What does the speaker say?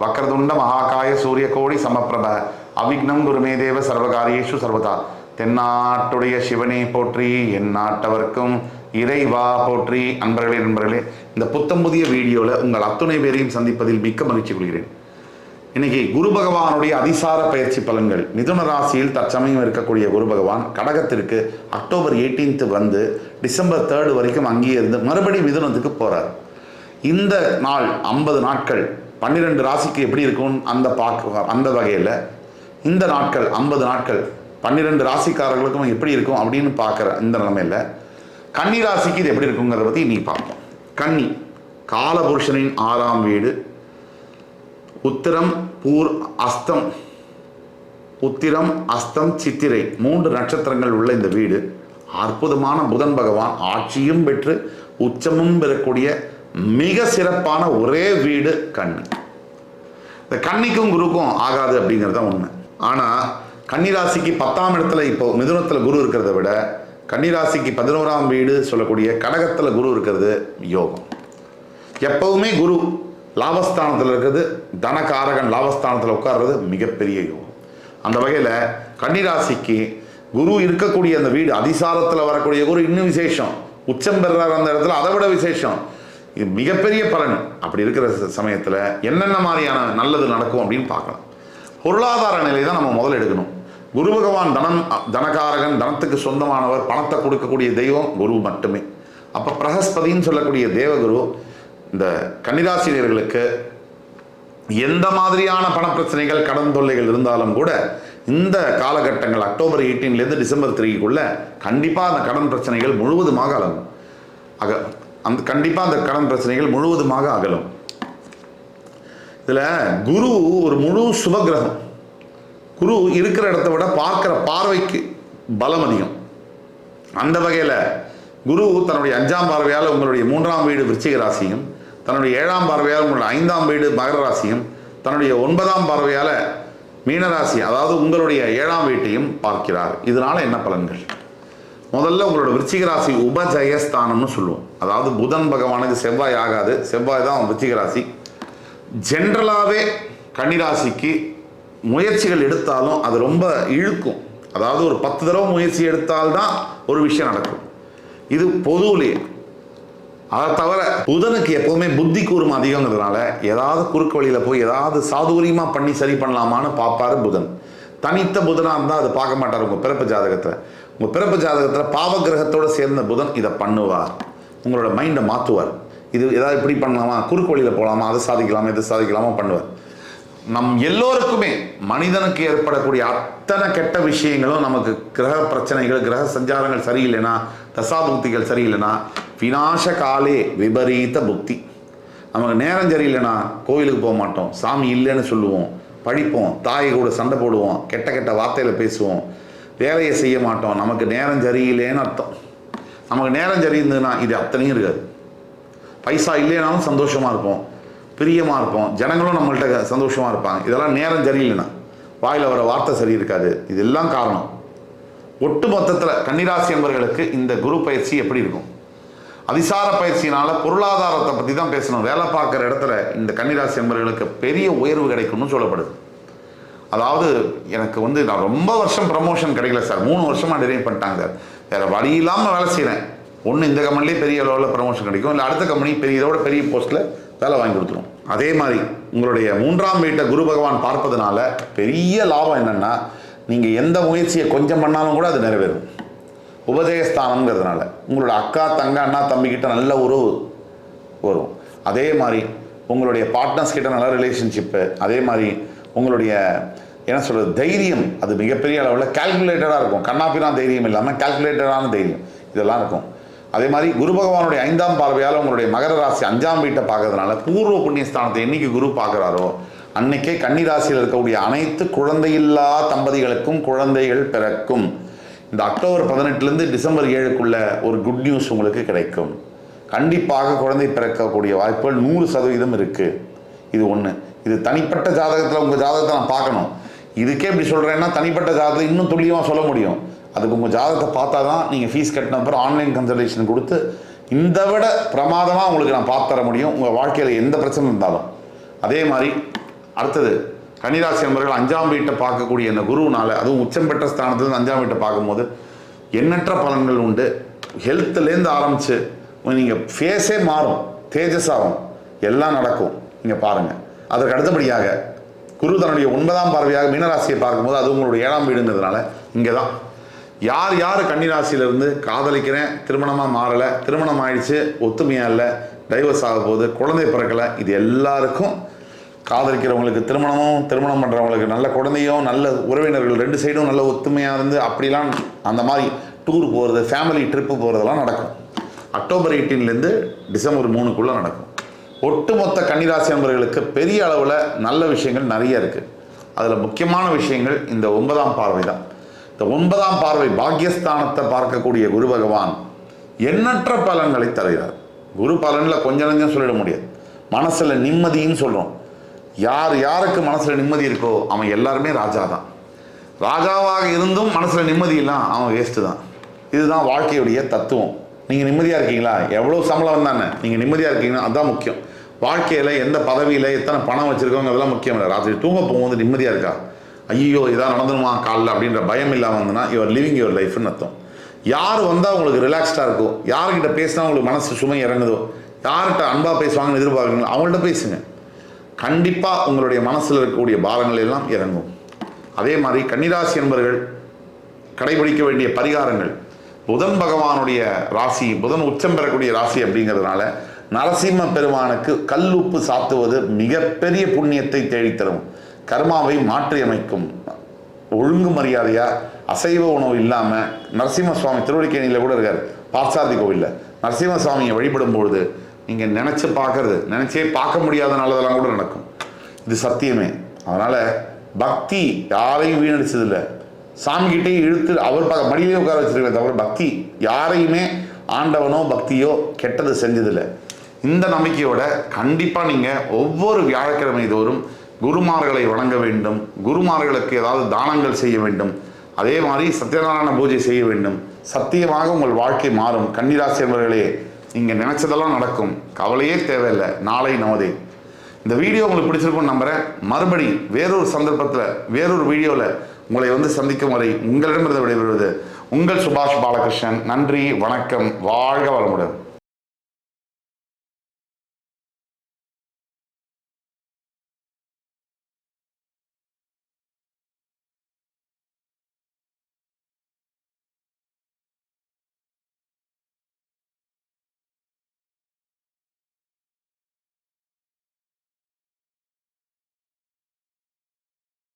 வக்கரதுண்ட மகாகாய சூரியகோடி சமப்பிரப. அவிக்னம் குருமே தேவ சர்வகாரியேஷு சர்வதா. தென்னாட்டுடைய சிவனே போற்றி என் நாட்டவர்க்கும் இறைவா போற்றி. அன்பர்களே நண்பர்களே இந்த புத்தம் புதிய வீடியோவில் உங்கள் அத்துணை பேரையும் சந்திப்பதில் மிக்க மகிழ்ச்சி கொள்கிறேன். இன்னைக்கு குரு பகவானுடைய அதிசார பயிற்சி பலன்கள். மிதுன ராசியில் தற்சமயம் இருக்கக்கூடிய குரு பகவான் கடகத்திற்கு அக்டோபர் 18th வந்து டிசம்பர் தேர்டு வரைக்கும் அங்கேயே இருந்து மறுபடியும் மிதுனத்துக்கு போகிறார் இந்த நாள் ஐம்பது நாட்கள். பன்னிரெண்டு ராசிக்கு எப்படி இருக்கும்? அந்த பார்க்க அந்த வகையில் இந்த நாட்கள் ஐம்பது நாட்கள் பன்னிரெண்டு ராசிக்காரர்களுக்கும் எப்படி இருக்கும் அப்படின்னு பார்க்குற இந்த நிலைமையில் கன்னி ராசிக்கு இது எப்படி இருக்குங்கிறத பற்றி நீ பார்ப்போம். கன்னி காலபுருஷனின் ஆறாம் வீடு. உத்திரம் பூர் அஸ்தம். உத்திரம் அஸ்தம் சித்திரை மூன்று நட்சத்திரங்கள் உள்ள இந்த வீடு. அற்புதமான புதன் பகவான் ஆட்சியும் பெற்று உச்சமும் பெறக்கூடிய மிக சிறப்பான ஒரே வீடு கன்னி. இந்த கன்னிக்கும் குருக்கும் ஆகாது அப்படிங்கிறது தான் உண்மை. ஆனால் கன்னிராசிக்கு பத்தாம் இடத்துல இப்போ மிதுனத்தில் குரு இருக்கிறத விட கன்னிராசிக்கு பதினோராம் வீடு சொல்லக்கூடிய கடகத்தில் குரு இருக்கிறது யோகம். எப்பவுமே குரு லாபஸ்தானத்தில் இருக்கிறது தனகாரகன் லாபஸ்தானத்தில் உட்கார்றது மிகப்பெரிய யோகம். அந்த வகையில் கன்னிராசிக்கு குரு இருக்கக்கூடிய அந்த வீடு அதிசாரத்தில் வரக்கூடிய குரு இன்னும் விசேஷம். உச்சம் பெறார் அந்த இடத்துல அதை விட விசேஷம். இது மிகப்பெரிய பலன். அப்படி இருக்கிற சமயத்தில் என்னென்ன மாதிரியான நல்லது நடக்கும் அப்படின்னு பார்க்கலாம் பொருளாதார நிலை தான் நம்ம முதல்ல எடுக்கணும். குரு பகவான் தனம் தனகாரகன் தனத்துக்கு சொந்தமானவர் பணத்தை கொடுக்கக்கூடிய தெய்வம் குரு மட்டுமே. அப்போ பிரகஸ்பதின்னு சொல்லக்கூடிய தேவகுரு இந்த கன்னிராசினியர்களுக்கு எந்த மாதிரியான பணப்பிரச்சனைகள் கடன் தொல்லைகள் இருந்தாலும் கூட இந்த காலகட்டங்கள் அக்டோபர் எயிட்டீன்லேருந்து டிசம்பர் த்ரீக்குள்ளே கண்டிப்பாக அந்த கடன் பிரச்சனைகள் முழுவதுமாக அகலும் அக அந்த கண்டிப்பாக அந்த கடன் பிரச்சனைகள் முழுவதுமாக அகலும். இதில் குரு ஒரு முழு சுபகிரகம். குரு இருக்கிற இடத்த விட பார்க்குற பார்வைக்கு பலம் அதிகம். அந்த வகையில் குரு தன்னுடைய அஞ்சாம் பார்வையால் உங்களுடைய மூன்றாம் வீடு விருச்சிக ராசியும் தன்னுடைய ஏழாம் பார்வையால் உங்களுடைய ஐந்தாம் வீடு மகர ராசியும் தன்னுடைய ஒன்பதாம் பார்வையால் மீனராசி அதாவது உங்களுடைய ஏழாம் வீட்டையும் பார்க்கிறார். இதனால என்ன பலன்கள்? முதல்ல உங்களோட விருச்சிக ராசி உபஜயஸ்தானம்னு சொல்லுவோம். அதாவது புதன் பகவானுக்கு செவ்வாய் ஆகாது செவ்வாய் தான் விருச்சிக ராசி. ஜென்ரலாகவே கன்னிராசிக்கு முயற்சிகள் எடுத்தாலும் அது ரொம்ப இழுக்கும். அதாவது ஒரு பத்து தடவை முயற்சி எடுத்தால்தான் ஒரு விஷயம் நடக்கும். இது பொதுவிலேயே அதை தவிர புதனுக்கு எப்போவுமே புத்தி கூறும் அதிகங்கிறதுனால ஏதாவது குறுக்கு வழியில் போய் ஏதாவது சாதுரியமாக பண்ணி சரி பண்ணலாமான்னு பார்ப்பாரு புதன். தனித்த புதனாக இருந்தால் அதை பார்க்க மாட்டார் உங்கள் பிறப்பு ஜாதகத்தில். உங்கள் பிறப்பு ஜாதகத்தில் பாவகிரகத்தோடு சேர்ந்த புதன் இதை பண்ணுவார். உங்களோட மைண்டை மாற்றுவார் இது ஏதாவது இப்படி பண்ணலாமா? குறுக்கு வழியில் போகலாமா அதை சாதிக்கலாமா? இதை சாதிக்கலாமா? பண்ணுவார். நம் எல்லோருக்குமே மனிதனுக்கு ஏற்படக்கூடிய அத்தனை கெட்ட விஷயங்களும் நமக்கு கிரக பிரச்சனைகள் கிரக சஞ்சாரங்கள் சரியில்லைன்னா தசாபுக்திகள் சரியில்லைன்னா வினாச காலே விபரீத புக்தி. நமக்கு நேரம் சரியில்லைன்னா கோயிலுக்கு போக மாட்டோம். சாமி இல்லைன்னு சொல்லுவோம். படிப்போம். தாயை கூட சண்டை போடுவோம். கெட்ட கெட்ட வார்த்தையில் பேசுவோம். வேலையை செய்ய மாட்டோம். நமக்கு நேரம் சரியில்லைன்னு அர்த்தம். நமக்கு நேரம் சரியிருந்ததுன்னா இது அத்தனையும் இருக்காது. பைசா இல்லைனாலும் சந்தோஷமாக இருப்போம். பிரியமாக இருப்போம். ஜனங்களும் நம்மள்கிட்ட சந்தோஷமாக இருப்பாங்க. இதெல்லாம் நேரம் சரியில்லைன்னா வாயில் வர வார்த்தை சரி இருக்காது. இதெல்லாம் காரணம். ஒட்டு மொத்தத்தில் கன்னிராசி என்பர்களுக்கு இந்த குரு பயிற்சி எப்படி இருக்கும்? அதிசார பயிற்சியினால் பொருளாதாரத்தை பற்றி தான் பேசணும். வேலை பார்க்குற இடத்துல இந்த கன்னிராசி என்பர்களுக்கு பெரிய உயர்வு கிடைக்கும்னு சொல்லப்படுது. அதாவது எனக்கு வந்து நான் ரொம்ப வருஷம் ப்ரமோஷன் கிடைக்கல சார். மூணு வருஷமாக டிரைவ் பண்ணிட்டாங்க சார். வேறு வழி இல்லாமல் வேலை செய்கிறேன் ஒன்று இந்த கம்பெனிலே பெரிய அளவில் ப்ரமோஷன் கிடைக்கும். இல்லை அடுத்த கம்பெனி பெரிய இதோட பெரிய போஸ்ட்டில் வேலை வாங்கி கொடுத்துரும். அதே மாதிரி உங்களுடைய மூன்றாம் வீட்டை குரு பகவான் பார்ப்பதனால பெரிய லாபம் என்னென்னா நீங்கள் எந்த முயற்சியை கொஞ்சம் பண்ணாலும் கூட அது நிறைவேறும். உபதேசஸ்தானம்ங்கிறதுனால உங்களோட அக்கா தங்க அண்ணா தம்பிக்கிட்ட நல்ல உறவு வரும். அதே மாதிரி உங்களுடைய பார்ட்னர்ஸ் கிட்ட நல்ல ரிலேஷன்ஷிப்பு அதே மாதிரி உங்களுடைய என்ன சொல்கிறது தைரியம். அது மிகப்பெரிய அளவில் கால்குலேட்டடாக இருக்கும். கண்ணாப்பினா தைரியம் இல்லாமல் கால்குலேட்டடான தைரியம். இதெல்லாம் இருக்கும். அதே மாதிரி குரு பகவானுடைய ஐந்தாம் பார்வையால் உங்களுடைய மகர ராசி அஞ்சாம் வீட்டை பார்க்கறதுனால பூர்வ புண்ணியஸ்தானத்தை என்னைக்கு குரு பார்க்குறாரோ அன்னைக்கே கன்னிராசியில் இருக்கக்கூடிய அனைத்து குழந்தையில்லா தம்பதிகளுக்கும் குழந்தைகள் பிறக்கும். இந்த அக்டோபர் பதினெட்டுலேருந்து டிசம்பர் ஏழுக்குள்ள ஒரு குட் நியூஸ் உங்களுக்கு கிடைக்கும். கண்டிப்பாக குழந்தை பிறக்கக்கூடிய வாய்ப்புகள் நூறு சதவீதம் இருக்குது இது ஒன்று இது தனிப்பட்ட ஜாதகத்தில் உங்கள் ஜாதகத்தை நான் பார்க்கணும். இதுக்கே இப்படி சொல்கிறேன்னா தனிப்பட்ட ஜாதகத்தை இன்னும் துல்லியமாக சொல்ல முடியும். அதுக்கு உங்கள் ஜாதகத்தை பார்த்தா தான் நீங்கள் ஃபீஸ் கட்டின அப்புறம் ஆன்லைன் கன்சல்டேஷன் கொடுத்து இந்த விட பிரமாதமாக உங்களுக்கு நான் பார்த்து தர முடியும். உங்கள் வாழ்க்கையில் எந்த பிரச்சனை இருந்தாலும். அதே மாதிரி அடுத்தது கன்னிராசி நண்பர்கள் அஞ்சாம் வீட்டை பார்க்கக்கூடிய இந்த குருவினால அதுவும் உச்சம் பெற்ற ஸ்தானத்துலேருந்து அஞ்சாம் வீட்டை பார்க்கும்போது எண்ணற்ற பலன்கள் உண்டு. ஹெல்த்துலேருந்து ஆரம்பித்து நீங்கள் ஃபேஸே மாறும். தேஜஸ் ஆகும் எல்லாம் நடக்கும். நீங்கள் பாருங்கள் அதற்கு அடுத்தபடியாக குரு தன்னுடைய ஒன்பதாம் பார்வையாக மீனராசியை பார்க்கும்போது அது உங்களுடைய ஏழாம் வீடுங்கிறதுனால இங்கே தான் யார் யார் கன்னிராசியிலிருந்து காதலிக்கிறேன் திருமணமாக மாறலை திருமணம் ஆயிடுச்சு ஒத்துமையாக இல்லை டைவர்ஸ் ஆக போகுது குழந்தை பிறக்கலை இது எல்லாருக்கும் காதலிக்கிறவங்களுக்கு திருமணமும் திருமணம் பண்ணுறவங்களுக்கு நல்ல குழந்தையும் நல்ல உறவினர்கள் ரெண்டு சைடும் நல்ல ஒத்துமையாக இருந்து அப்படிலாம் அந்த மாதிரி டூர் போகிறது ஃபேமிலி ட்ரிப்பு போகிறதெல்லாம் நடக்கும். அக்டோபர் எயிட்டீன்லேருந்து டிசம்பர் மூணுக்குள்ளே நடக்கும். ஒட்டுமொத்த கன்னிராசி நண்பர்களுக்கு பெரிய அளவில் நல்ல விஷயங்கள் நிறைய இருக்குது அதில் முக்கியமான விஷயங்கள் இந்த ஒன்பதாம் பார்வை தான். இந்த ஒன்பதாம் பார்வை பாக்கியஸ்தானத்தை பார்க்கக்கூடிய குரு பகவான் எண்ணற்ற பலன்களை தருகிறார். குரு பலனில் கொஞ்சம் நஞ்சம் சொல்லிட முடியாது. மனசில் நிம்மதின்னு சொல்கிறோம் யார் யாருக்கு மனசில் நிம்மதி இருக்கோ அவன் எல்லாருமே ராஜா தான். ராஜாவாக இருந்தும் மனசில் நிம்மதி இல்லை அவன் வேஸ்ட்டு தான். இதுதான் வாழ்க்கையுடைய தத்துவம். நீங்கள் நிம்மதியாக இருக்கீங்களா? எவ்வளோ சம்பளம் வந்தானே? நீங்கள் நிம்மதியாக இருக்கீங்கன்னா அதுதான் முக்கியம். வாழ்க்கையில் எந்த பதவியில் எத்தனை பணம் வச்சுருக்கோங்க அதெல்லாம் முக்கியம் இல்லை. ராத்திரி தூங்க போகும்போது நிம்மதியாக இருக்கா? ஐயோ இதான் நடந்துருமா காலைல அப்படின்ற பயம் இல்லாமல் இருந்ததுன்னா யுவர் லிவிங் யுவர் லைஃப்னு அர்த்தம். யார் வந்தால் உங்களுக்கு ரிலாக்ஸ்டாக இருக்கும் யார்கிட்ட பேசினா உங்களுக்கு மனசு சுமை இறங்குதோ? யார்கிட்ட அன்பாக பேசுவாங்கன்னு எதிர்பார்க்குறீங்களோ அவங்கள்ட்ட பேசுங்க. கண்டிப்பாக உங்களுடைய மனசில் இருக்கக்கூடிய பாரங்கள் எல்லாம் இறங்கும். அதே மாதிரி கன்னிராசி என்பர்கள் கடைபிடிக்க வேண்டிய பரிகாரங்கள். புதன் பகவானுடைய ராசி புதன் உச்சம் பெறக்கூடிய ராசி அப்படிங்கிறதுனால நரசிம்ம பெருமானுக்கு கல் உப்பு சாத்துவது மிகப்பெரிய புண்ணியத்தை தேடித்தரும். கர்மாவை மாற்றி அமைக்கும் ஒழுங்கு மரியாதையா அசைவ உணவு இல்லாமல் நரசிம்ம சுவாமி திருவடிக்கேணியில் கூட இருக்கார் பார்சாதி கோவிலில். நரசிம்ம சுவாமியை வழிபடும் பொழுது நீங்கள் நினச்சி பார்க்கறது நினச்சே பார்க்க முடியாத நல்லதெல்லாம் கூட நடக்கும். இது சத்தியமே. அதனால் பக்தி யாரையும் வீணடிச்சதில்லை. சாமிகிட்டே இழுத்து அவர் பக்க மடியிலே உட்கார வச்சிருக்கல தவிர பக்தி யாரையுமே ஆண்டவனோ பக்தியோ கெட்டது செஞ்சதில்லை. இந்த நம்பிக்கையோட கண்டிப்பாக நீங்கள் ஒவ்வொரு வியாழக்கிழமை தோறும் குருமார்களை வணங்க வேண்டும். குருமார்களுக்கு ஏதாவது தானங்கள் செய்ய வேண்டும். அதே மாதிரி சத்யநாராயண பூஜை செய்ய வேண்டும். சத்தியமாக உங்கள் வாழ்க்கை மாறும். கன்னிராசி என்பவர்களே நீங்கள் நினைச்சதெல்லாம் நடக்கும். கவலையே தேவையில்லை. நாளை நமதே. இந்த வீடியோ உங்களுக்கு பிடிச்சிருக்கும்னு நம்புகிறேன் மறுபடி வேறொரு சந்தர்ப்பத்தில் வேறொரு வீடியோவில் உங்களை வந்து சந்திக்கும் வரை உங்களிடமிருந்து விடைபெறுவது உங்கள் சுபாஷ் பாலகிருஷ்ணன். நன்றி வணக்கம். வாழ்க வளமுடன்.